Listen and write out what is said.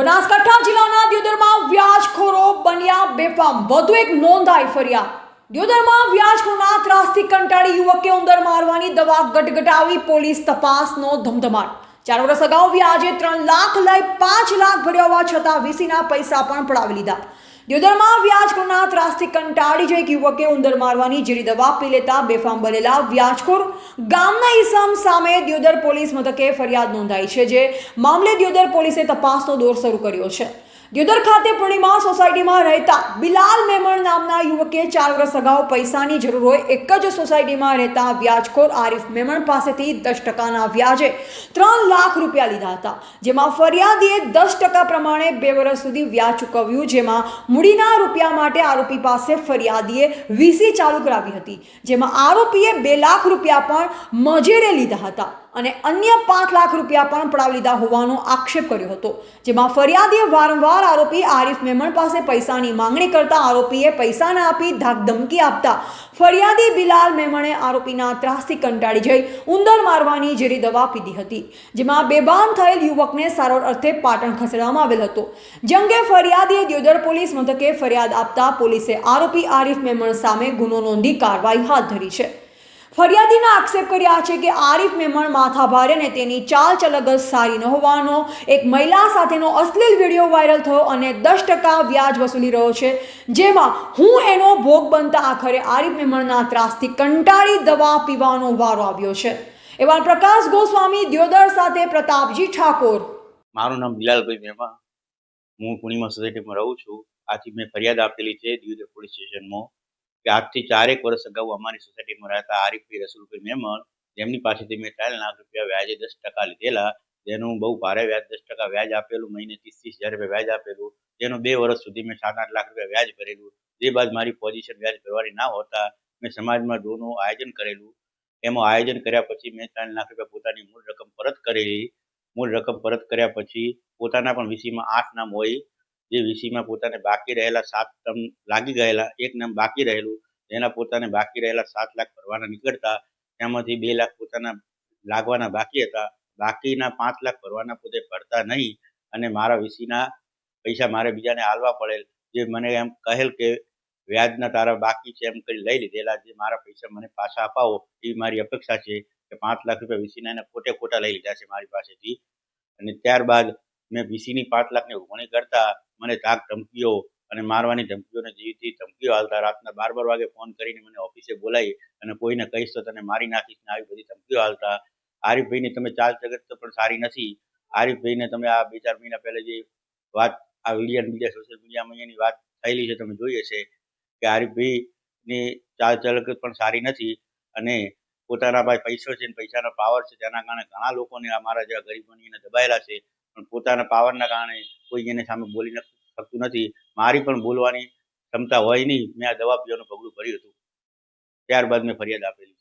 બનાસકાંઠા જિલ્લાના દિયોદરમાં વ્યાજખોરો બન્યા બેફામ. વધુ એક નોંધાઈ ફરિયાદ દિયોદરમાં વ્યાજખોરના ત્રાસથી કંટાળી યુવકે ઉંદર મારવાની દવા ગટગટાવી પોલીસ તપાસનો ધમધમાટ. ચાર વર્ષ અગાઉ વ્યાજે ત્રણ લાખ લઈ પાંચ લાખ ભર્યા હોવા છતાં વીસીના પૈસા પણ પડાવી લીધા. દિયોદરમાં વ્યાજખોરના ત્રાસથી કંટાળી જઈ એક યુવકે ઉંદર મારવાની જીરી દવા પી લેતા બેફામ બનેલા વ્યાજખોર ગામના ઈસામ સામે દ્યોદર પોલીસ મથકે ફરિયાદ નોંધાઈ છે, જે મામલે દ્યોદર પોલીસે તપાસનો દોર શરૂ કર્યો છે. દિયોદર ખાતે પૂર્ણિમા સોસાયટીમાં રહેતા બિલાલ મેમણ નામના યુવકે ચાર વર્ષ અગાઉ પૈસાની જરૂર હોય એક જ સોસાયટીમાં રહેતા વ્યાજખોર આરિફ મેમણ પાસેથી દસ ટકાના વ્યાજે ત્રણ લાખ રૂપિયા લીધા હતા. જેમાં ફરિયાદીએ દસ ટકા પ્રમાણે બે વર્ષ સુધી વ્યાજ ચૂકવ્યું, જેમાં મૂડીના રૂપિયા માટે આરોપી પાસે ફરિયાદીએ વીસી ચાલુ કરાવી હતી. જેમાં આરોપીએ બે લાખ રૂપિયા પણ મજેરે લીધા હતા. અને અન્ય પાંચ લાખ રૂપિયા પણ પડાવી લીધા હોવાનો આક્ષેપ કર્યો હતો. જેમાં ફરિયાદીએ વારંવાર આરોપી આરિફ મેમણ પાસે પૈસાની માંગણી કરતા આરોપીએ પૈસા ના આપી ધાક ધમકી આપતા ફરિયાદી બિલાલ મેમણે આરોપીના ત્રાસથી કંટાળી જઈ ઉંદર મારવાની ઝેરી દવા પીધી હતી, જેમાં બેભાન થયેલ યુવકને સારવાર અર્થે પાટણ ખસેડવામાં આવેલ હતો. જંગે ફરિયાદીએ દ્યોદર પોલીસ મથકે ફરિયાદ આપતા પોલીસે આરોપી આરિફ મેમણ સામે ગુનો નોંધી કાર્યવાહી હાથ ધરી છે. ફરિયાદીના આક્ષેપ કર્યા છે કે આરિફ મેમણ માથા ભારે અને તેની ચાલ ચલગ જ સારી ન હોવાનો એક મહિલા સાથેનો અશ્લીલ વીડિયો વાયરલ થયો અને દસ ટકા વ્યાજ વસૂલી રહ્યો છે. જેમાં હું એનો ભોગ બનતા આખરે આરિફ મેમણના ત્રાસથી કંટાળી દવા પીવાનો વારો આવ્યો છે. એવા પ્રકાશ ગોસ્વામી, દ્યોદર સાથે પ્રતાપજી ઠાકોર. મારું નામ બિલાલભાઈ મેમા હું પૂર્ણિમા સોસાયટીમાં રહું છું. આથી મેં ફરિયાદ આપેલી છે દિયોદર પોલીસ સ્ટેશનમાં. આજથી ચારેક વર્ષ અગાઉ અમારી સોસાયટીમાં રહેતા આરીફભાઈ રસુલભાઈ મેમણ, જેમની પાસેથી મેં ત્રણ લાખ રૂપિયા વ્યાજે દસ ટકા લીધેલા, જેનું બહુ ભારે વ્યાજ, દસ ટકા વ્યાજ આપેલું મહિને ત્રીસ ત્રીસ હજાર રૂપિયા વ્યાજ આપેલું, જેનું બે વર્ષ સુધી મેં સાત આઠ લાખ રૂપિયા વ્યાજ ભરેલું, જે બાદ મારી પોઝિશન વ્યાજ ભરવાની ના હોતા, મેં સમાજમાં ડોનું આયોજન કરેલું. એમાં આયોજન કર્યા પછી મેં ત્રણ લાખ રૂપિયા પોતાની મૂળ રકમ પરત કરેલી મૂળ રકમ પરત કર્યા પછી પોતાના પણ વીસીમાં આઠ નામ હોય. જે વીસીમાં પોતાને બાકી રહેલા સાત ટર્મ લાગી ગયેલા, એક નામ બાકી રહેલું એના પોતાને બાકી રહેલા સાત લાખ ભરવાના નીકળતા, તેમાંથી બે લાખ પોતાના લાગવાના બાકી હતા. બાકીના પાંચ લાખ ભરવાના પોતે ભરતા નહીં અને મારા વીસીના પૈસા મારે બીજાને હાલવા પડેલ. જે મને એમ કહેલ કે વ્યાજના તારા બાકી છે એમ કરી લઈ લીધેલા, જે મારા પૈસા મને પાછા અપાવો, એવી મારી અપેક્ષા છે કે પાંચ લાખ રૂપિયા વીસીના એને ખોટે ખોટા લઈ લીધા છે મારી પાસેથી. અને ત્યારબાદ મેં વીસીની પાંચ લાખની ઉઘવણી કરતા મને ધાક ધમકીઓ અને મારવાની ધમકીઓને જેવી ધમકીઓ હાલતા રાતના બાર બાર વાગે ફોન કરીને મને ઓફિસે બોલાવી અને કોઈને કહીશ તો તને મારી નાખીશ ને આવી બધી ધમકીઓ હાલતા. આરીફભાઈની તમે ચાલ જગત તો પણ સારી નથી. આરીફભાઈને તમે આ બે ચાર મહિના પહેલા જે વાત આ વિલિયન મીડિયા સોશિયલ મીડિયામાં એની વાત થયેલી છે તમે જોઈએ છે કે આરીફભાઈની ચાલ ચલક પણ સારી નથી અને પોતાના પાસે પૈસો છે ને પૈસાનો પાવર છે તેના કારણે ઘણા લોકોને અમારા જેવા ગરીબોની એને દબાયેલા છે. પણ પોતાના પાવરના કારણે કોઈ એને સામે બોલી શકતું નથી, મારી પણ બોલવાની ક્ષમતા હોય નહીં. મેં આ દવા પીવાનું પગલું ભર્યું હતું. ત્યારબાદ મેં ફરિયાદ આપેલી